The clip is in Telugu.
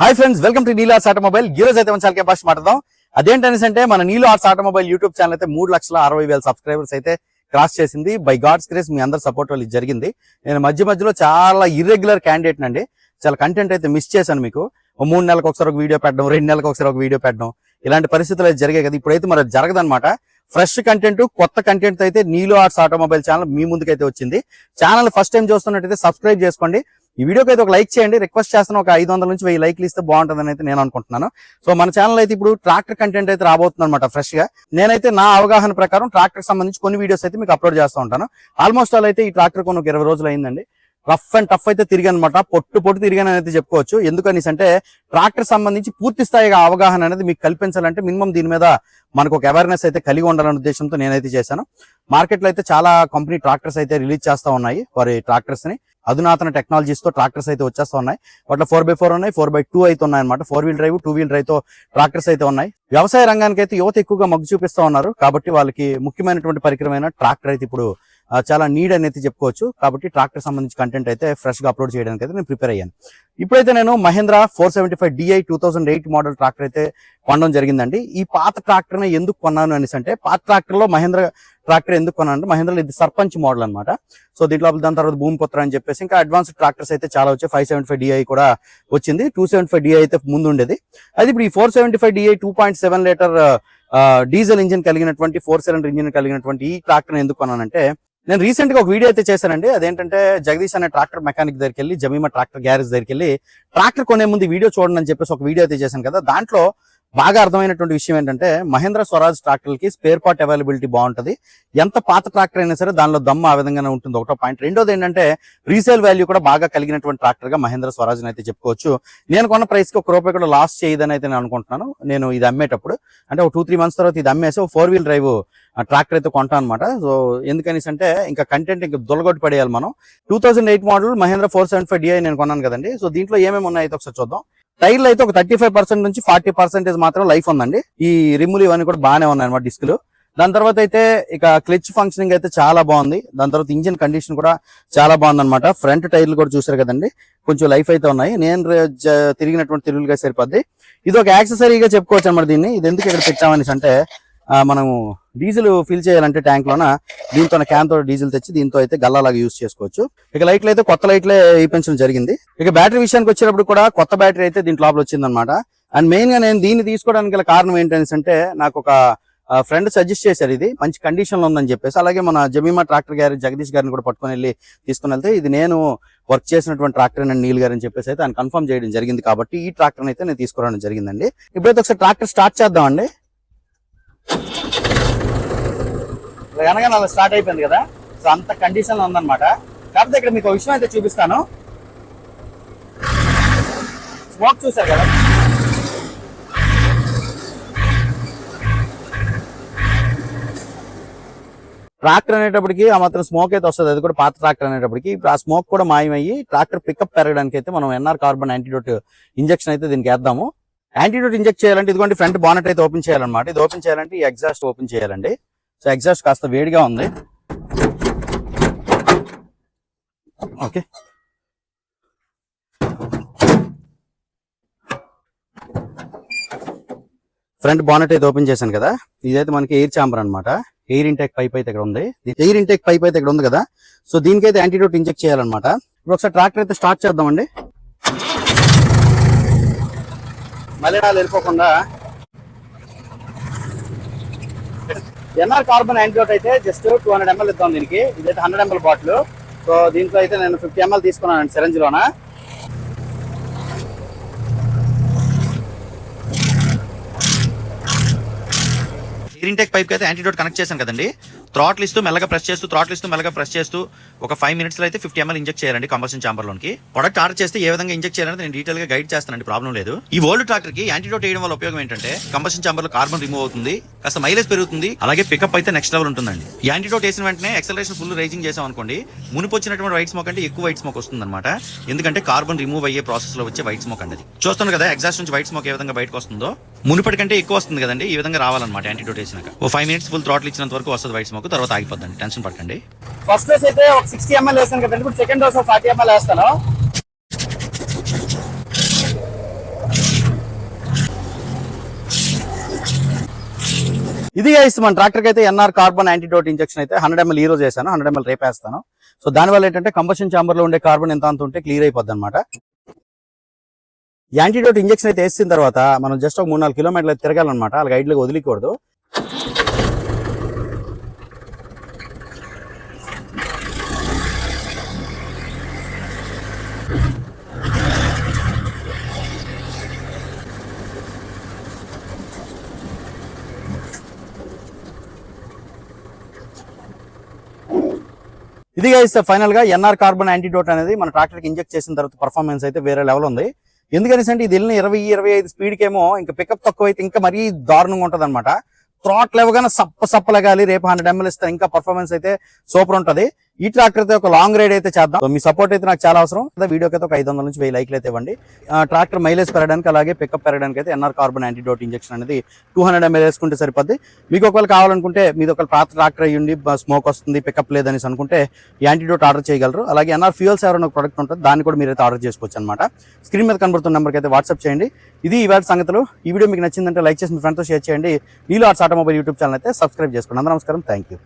Hi friends welcome to Neelo automobile ఈ రోజు అయితే మన చాలా భాష మాట్లాడదాం? అదేంటనేసి అంటే మన నీలో ఆర్ట్స్ ఆటోమొబైల్ యూట్యూబ్ ఛానల్ అయితే మూడు లక్షల అరవై వేల సబ్స్క్రైబర్స్ అయితే క్రాస్ చేసింది. బై గాడ్స్ క్రేస్ మీ అందరు సపోర్ట్ వల్ల జరిగింది. నేను మధ్య మధ్యలో చాలా ఇర్రెగ్యులర్ క్యాండిడేట్ అండి చాలా కంటెంట్ అయితే మిస్ చేశాను మీకు. మూడు నెలలకు ఒకసారి ఒక వీడియో పెట్టడం రెండు నెలలకు ఒకసారి ఒక వీడియో పెట్టడం ఇలాంటి పరిస్థితులు అయితే జరిగాయి కదా. ఇప్పుడైతే మరి జరగదనమాట జరగదన్నమాట. ఫ్రెష్ కంటెంట్ కొత్త కంటెంట్ అయితే నీలో ఆర్ట్స్ ఆటోమొబైల్ ఛానల్ మీ ముందుకైతే వచ్చింది. ఛానల్ ఫస్ట్ టైం చూస్తున్నట్టయితే సబ్స్క్రైబ్ చేసుకోండి. ఈ వీడియోకి అయితే ఒక లైక్ చేయండి. రిక్వెస్ట్ చేస్తాను ఒక ఐదు వందల నుంచి వెయ్యి లైక్లు ఇస్తే బాగుంటుందని అయితే నేను అనుకుంటున్నాను. సో మన ఛానల్ అయితే ఇప్పుడు ట్రాక్టర్ కంటెంట్ అయితే రాబోతుంది అనమాట ఫ్రెష్గా. నేనైతే నా అవగాహన ప్రకారం ట్రాక్టర్ సంబంధించి కొన్ని వీడియోస్ అయితే మీకు అప్లోడ్ చేస్తూ ఉంటాను. ఆల్మోస్ట్ ఆల్ అయితే ఈ ట్రాక్టర్ కొన్ని ఒక ఇరవై రోజులు అయిందండి. రఫ్ అండ్ టఫ్ అయితే తిరిగానమాట. అనమాట పొట్టు పొట్టు తిరిగాను అయితే చెప్పుకోవచ్చు. ఎందుకనేసి అంటే ట్రాక్టర్ సంబంధించి పూర్తి స్థాయిగా అవగాహన అనేది మీకు కల్పించాలంటే మినిమం దీని మీద మనకు ఒక అవేర్నెస్ అయితే కలిగి ఉండాలనే ఉద్దేశంతో నేనైతే చేశాను. మార్కెట్లో అయితే చాలా కంపెనీ ట్రాక్టర్స్ అయితే రిలీజ్ చేస్తా ఉన్నాయి. వారి ట్రాక్టర్స్ని అధునాతన టెక్నాలజీస్తో ట్రాక్టర్స్ అయితే వచ్చేస్తా ఉన్నాయి వాటిలో ఫోర్ బై ఫోర్ ఉన్నాయి ఫోర్ బై టూ అయితే ఉన్నాయి అనమాట four wheel drive two wheel డ్రైవ్తో tractors అయితే ఉన్నాయి. వ్యవసాయ రంగానికి అయితే యువత ఎక్కువగా మొగ్గు చూపిస్తా ఉన్నారు. కాబట్టి వాళ్ళకి ముఖ్యమైనటువంటి పరికరమైన ట్రాక్టర్ అయితే ఇప్పుడు చాలా నీడ్ అనేది చెప్పుకోవచ్చు. కాబట్టి ట్రాక్టర్ సంబంధించి కంటెంట్ అయితే ఫ్రెష్గా అప్లోడ్ చేయడానికి అయితే నేను ప్రిపేర్ అయ్యాను. ఇప్పుడైతే నేను Mahindra four seventy five DI two thousand eight model tractor అయితే కొనడం జరిగిందండి. ఈ పాత ట్రాక్టర్ ఎందుకు కొన్నాను అనేసి అంటే పాత ట్రాక్టర్లో మహేంద్ర ట్రాక్టర్ ఎందుకు కొన్నాను అంటే మహేంద్రలో ఇది సర్పంచ్ మోడల్ అన్నమాట. సో దీంట్లో దాని తర్వాత భూమిపుత్ర అని చెప్పేసి ఇంకా అడ్వాన్స్ ట్రాక్టర్స్ అయితే చాలా వచ్చాయి. ఫైవ్ సెవెంటీ ఫైవ్ డిఐ కూడా వచ్చింది. టూ సెవెంటీ ఫైవ్ డిఐ అయితే ముందు ఉండేది. అది ఇప్పుడు ఈ four seventy five DI two point seven litre diesel engine కలిగినటువంటి ఫోర్ సిలిండర్ ఇంజిన్ కలిగినటువంటి ఈ ట్రాక్టర్ ఎందుకు కొన్నానంటే నేను రీసెంట్గా ఒక వీడియో అయితే చేశానండి. అదేంటంటే జగదీష్ అనే ట్రాక్టర్ మెకానిక్ దగ్గరికి వెళ్ళి జమీమా ట్రాక్టర్ గ్యారేజ్ దగ్గరికి వెళ్ళి ట్రాక్టర్ కొనే ముందు వీడియో చూడండి అని చెప్పేసి ఒక వీడియో అయితే చేశాను కదా. దాంట్లో బాగా అర్థమైనటువంటి విషయం ఏంటంటే మహేంద్ర స్వరాజ్ ట్రాక్టర్లకి స్పేర్ పార్ట్ అవైలబిలిటీ బాగుంటది. ఎంత పాత ట్రాక్టర్ అయినా సరే దానిలో దమ్మ ఆ విధంగానే ఉంటుంది. ఒకటో పాయింట్. రెండోది ఏంటంటే రీసేల్ వాల్యూ కూడా బాగా కలిగినటువంటి ట్రాక్టర్గా మహేంద్ర స్వరాజ్ అయితే చెప్పుకోవచ్చు. నేను కొన్న ప్రైస్కి ఒక రూపాయి కూడా లాస్ చేయదని అయితే నేను అనుకుంటున్నాను. నేను ఇది అమ్మేటప్పుడు అంటే ఒక టూ త్రీ మంత్స్ తర్వాత ఇది అమ్మేసి ఫోర్ వీల్ డ్రైవ్ ట్రాక్టర్ అయితే కొంటాను అనమాట సో ఎందుకనేసి అంటే ఇంకా కంటెంట్ ఇంకా దొలగొట్టి పడేయాలి మనం. Two thousand eight model Mahindra four seven five DI నేను కొన్నాను కదండి. సో దీంట్లో ఏమేమి ఉన్నాయో అయితే ఒకసారి చూద్దాం. టైర్లు అయితే ఒక థర్టీ ఫైవ్ పర్సెంట్ నుంచి ఫార్టీ పర్సెంటేజ్ మాత్రం లైఫ్ ఉందండి. ఈ రిమ్ములు ఇవన్నీ కూడా బాగానే ఉన్నాయి అనమాట డిస్కులు దాని తర్వాత అయితే ఇక క్లిచ్ ఫంక్షనింగ్ అయితే చాలా బాగుంది. దాని తర్వాత ఇంజిన్ కండిషన్ కూడా చాలా బాగుంది అనమాట ఫ్రంట్ టైర్లు కూడా చూసారు కదండి. కొంచెం లైఫ్ అయితే ఉన్నాయి. నేను తిరిగినటువంటి తిరుగులుగా సరిపోద్ది. ఇది ఒక యాక్సెసరీగా చెప్పుకోవచ్చు అనమాట దీన్ని. ఇది ఎందుకు ఇక్కడ పెట్టామనేసి అంటే మనము డీజిల్ ఫిల్ చేయాలంటే ట్యాంక్ లోన? దీంతో క్యాన్తో డీజిల్ తెచ్చి దీంతో అయితే గల్లాలాగా యూస్ చేసుకోవచ్చు. ఇక లైట్లు అయితే కొత్త లైట్లే వేయించడం జరిగింది. ఇక బ్యాటరీ విషయానికి వచ్చేటప్పుడు కూడా కొత్త బ్యాటరీ అయితే దీంట్లో లోపల వచ్చిందనమాట అండ్ మెయిన్గా నేను దీన్ని తీసుకోవడానికి గల కారణం ఏంటనేసి అంటే నాకు ఒక ఫ్రెండ్ సజెస్ట్ చేశారు ఇది. మంచి కండిషన్లో ఉందని చెప్పేసి. అలాగే మన జమీమా ట్రాక్టర్ గారి జగదీష్ గారిని కూడా పట్టుకొని వెళ్ళి తీసుకుని వెళ్తే ఇది నేను వర్క్ చేసినటువంటి ట్రాక్టర్ అండ్ నీల్ గారు అని చెప్పేసి అయితే ఆయన కన్ఫర్మ్ చేయడం జరిగింది కాబట్టి ఈ ట్రాక్టర్ అయితే నేను తీసుకురావడం జరిగిందండి. ఇప్పుడైతే ఒకసారి ట్రాక్టర్ స్టార్ట్ చేద్దామండి. అనగా అలా స్టార్ట్ అయిపోయింది కదా. సో అంత కండిషన్లో ఉందన్నమాట. కాకపోతే ఇక్కడ మీకు విషయం అయితే చూపిస్తాను. స్మోక్ చూసారు కదా. ట్రాక్టర్ అనేటప్పటికి ఆ మాత్రం స్మోక్ అయితే వస్తుంది. అది కూడా పాత ట్రాక్టర్ అనేటప్పటికి. ఆ స్మోక్ కూడా మాయమయ్యి ట్రాక్టర్ పికప్ పెరగడానికి అయితే మనం ఎన్ఆర్ కార్బన్ యాంటీడోట్ ఇంజక్షన్ అయితే దీనికి వేద్దాము. యాంటీడోట్ ఇంజెక్ట్ చేయాలంటే ఇదిగోండి ఫ్రంట్ బానెట్ అయితే ఓపెన్ చేయాలన్నమాట. ఇది ఓపెన్ చేయాలంటే ఈ ఎగ్జాస్ట్ ఓపెన్ చేయాలండి. సో ఎగ్జాస్ట్ కాస్త వేడిగా ఉంది. ఓకే. ఫ్రంట్ బానెట్ అయితే ఓపెన్ చేశాను కదా. ఇదైతే మనకి ఎయిర్ చాంబర్ అనమాట ఎయిర్ ఇంటెక్ పైప్ అయితే ఇక్కడ ఉంది. ఎయిర్ ఇంటెక్ పైప్ అయితే ఇక్కడ ఉంది కదా. సో దీనికైతే యాంటీడోట్ ఇంజెక్ట్ చేయాలన్నమాట. ఇప్పుడు ఒకసారి ట్రాక్టర్ అయితే స్టార్ట్ చేద్దామండి. మళ్ళీ వెళ్ళిపోకుండా ఎన్ఆర్ కార్బన్ యాంటీడోట్ అయితే జస్ట్ టూ హండ్రెడ్ ఎంఎల్ ఇద్దాం దీనికి. ఇదైతే హండ్రెడ్ ఎంఎల్ బాటిల్. సో దీంట్లో అయితే నేను ఫిఫ్టీ ఎంఎల్ తీసుకున్నాను సిరంజ్ లోన ఎయిర్ ఇంటెక్ పైప్ అయితే యాంటీడోట్ కనెక్ట్ చేశాను కదండి. థ్రాట్లు ఇస్తూ మెల్లగా ప్రెస్ చేస్తూ థ్రాట్లు ఇస్తూ మెల్లగా ప్రెస్ చేస్తూ ఒక ఫైవ్ మినిట్స్లో అయితే ఫిఫ్టీ ఎంఎల్ ఇంజెక్ట్ చేయాలండి కంబషన్ చాంబర్లోకి ప్రొడక్ట్ ఆర్డర్ చేస్తే ఏ విధంగా ఇంజెక్ట్ చేయాలని నేను డీటెయిల్గా గైడ్ చేస్తానండి ప్రాబ్లం లేదు. ఈ ఓల్డ్ ట్రాక్టర్కి యాంటీడోట్ వేయడం వల్ల ఉపయోగం ఏంటంటే కంబషన్ చాంబర్లో కార్బన్ రిమూవ్ అవుతుంది కాస్త మైలేజ్ పెరుగుతుంది అలాగే పికప్ అయితే నెక్స్ట్ లెవెల్ ఉంటుందండి. యాంటీడోట్ వేసిన వెంటనే ఎక్సలరేషన్ ఫుల్ రైజింగ్ చేసాం అనుకోండి మునుపు వచ్చినటువంటి వైట్ స్మోక్ అంటే ఎక్కువ వైట్ స్మోక్ వస్తుంది అనమాట ఎందుకంటే కార్బన్ రిమూవ్ అయ్యే ప్రాసెస్లో వచ్చే వైట్ స్మోక్ అండి చూస్తాను కదా ఎగ్జాస్ట్ నుంచి వైట్ స్మోక్ ఏ విధంగా బయటకు వస్తుందో? మునుపటి కంటే ఎక్కువ వస్తుంది కదండి ఈ విధంగా రావాలన్నమాట యాంటీడోట్ వేసినాక. ఓ ఫైవ్ మినిట్స్ ఫుల్ థ్రాట్లు ఇచ్చినంత వరకు వస్తుంది వైట్ స్మోక్ మాకు తర్వాత ఆగిపోద్దండి. టెన్షన్ పడకండి. ఫస్ట్ డోస్ అయితే ఒక సిక్స్టీ ఎంఎల్ వేస్తాను కదండి. ఇప్పుడు సెకండ్ డోస్ ఫార్టీ ఎంఎల్ వేస్తాను. ఇది వేస్తాం మన ట్రాక్టర్కి అయితే ఎన్ఆర్ కార్బన్ యాంటీడోట్ ఇంజక్షన్ అయితే హండ్రెడ్ ఎంఎల్ ఈ రోజు వేసాను. హండ్రెడ్ ఎంఎల్ రేపు వేస్తాను. సో దానివల్ల ఏంటంటే కంబషన్లో ఉండే కార్బన్ ఎంత అంత ఉంటే క్లియర్ అయిపోద్ది అనమాట యాంటీడోట్ ఇంజక్షన్ అయితే వేసిన తర్వాత మనం జస్ట్ ఒక మూడు నాలుగు కిలోమీటర్లు తిరగాలన్నమాట. అలాగే లో వదిలికూడదు. ఇది ఇస్తే ఫైనల్గా ఎన్ఆర్ కార్బన్ యాంటీడోట్ అనేది మన ట్రాక్టర్కి ఇంజెక్ట్ చేసిన తర్వాత పర్ఫార్మెన్స్ అయితే వేరే లెవెల్ ఉంది. ఎందుకనేసి అంటే ఇది వెళ్ళిన ఇరవై ఇరవై ఐదు స్పీడ్ కేమో ఇంకా పికప్ తక్కువ అయితే ఇంకా మరీ దారుణంగా ఉంటుంది అనమాట త్రాట్ లేవగానే సప్ప సప్పలగాలి రేపు హండ్రెడ్ ఎంఎల్ ఇస్తే ఇంకా పర్ఫార్మెన్స్ అయితే సూపర్ ఉంటది. ఈ ట్రాక్టర్ అయితే ఒక లాంగ్ రైడ్ అయితే చేద్దాం. మీ సపోర్ట్ అయితే నాకు చాలా అవసరం. వీడియోకి అయితే ఒక ఐదు వందల నుంచి వెయ్యి లైక్లు అయితే ఇవ్వండి. ట్రాక్టర్ మైలేజ్ పెరగడానికి అలాగే పికప్ పెరగడానికి అయితే ఎన్ఆర్ కార్బన్ యాంటీడోట్ ఇంజక్షన్ అనేది టూ హండ్రెడ్ ఎంఎల్ వేసుకుంటే సరిపోద్ది. మీకు ఒకవేళ కావాలనుకుంటే మీద ఒక పాత ట్రాక్టర్ అయ్యండి స్మోక్ వస్తుంది పికప్ లేదని అనుకుంటే యాంటీడోట్ ఆర్డర్ చేయగలరు. అలాగే ఎన్ఆర్ ఫ్యూయల్స్ ఎవరైనా ప్రొడక్ట్ ఉంటుంది దాన్ని కూడా మీరైతే ఆర్డర్ చేసుకోవచ్చు అనమాట స్క్రీన్ మీద కనబడుతున్న నెంబర్కి అయితే వాట్సాప్ చేయండి. ఇది ఇవాళ సంగతులు. ఈ వీడియో మీకు నచ్చిందంటే లైక్ చేసి మీ ఫ్రెండ్తో షేర్ చేయండి. Neelo arts automobile YouTube channel అయితే సబ్స్క్రైబ్ చేసుకోండి. అందరూ నమస్కారం. Thank you